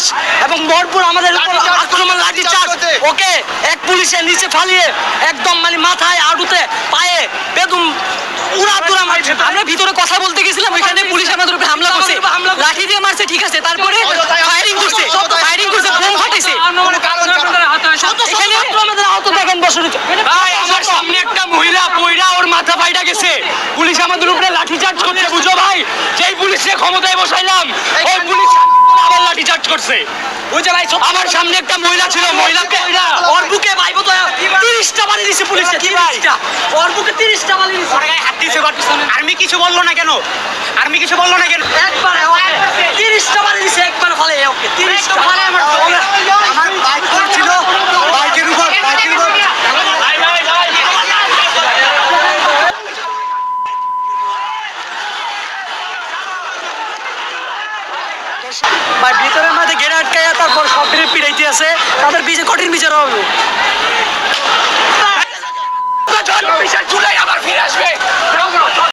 বছর এবং ভরপুর আমাদের উপর আক্রমণ লাঠি চার্জ ওকে এক পুলিশের নিচে ফালিয়ে একদম মানে মাথায় আড়ুতে পায়ে বেদম উড়া দুরা মারছে। আমরা ভিতরে কথা বলতে গেছিলাম ওইখানে পুলিশ আমাদের উপরে হামলা করছে। লাঠি দিয়ে মারছে ঠিক আছে তারপরে ফায়ারিং করছে ফায়ারিং করছে বোম ফাটাইছে আমাদের আহত দেখেন বসে ভাই আমার সামনে একটা মহিলা পয়রা ওর মাথা ফাইটা গেছে। পুলিশ আমাদের উপরে লাঠি চার্জ করছে বুঝো ভাই। পুলিশে ক্ষমতায় বসাইলাম। ওই পুলিশ আবার লাঠি চার্জ করছে। ওই ভাই আমার সামনে একটা মহিলা ছিল মহিলাকে ওর বুকে ভাই তো তিরিশটা বাড়ি দিছে পুলিশে ভাই? ওর বুকে তিরিশটা বাড়ি দিছে। আর্মি কিছু বলল না কেন? আর্মি কিছু বলল না কেন? একবারে ওকে তিরিশটা বাড়ি দিছে একবার ফলে ওকে তিরিশটা ফলে আমার আমার বাইক ছিল বাইকের উপর বাইকের উপর ভাই ভিতরের মধ্যে গেড়ে আটকাইয়া তারপর সব ফিরে পিড়াইতে আছে। তাদের বিচে কঠিন বিচার হবে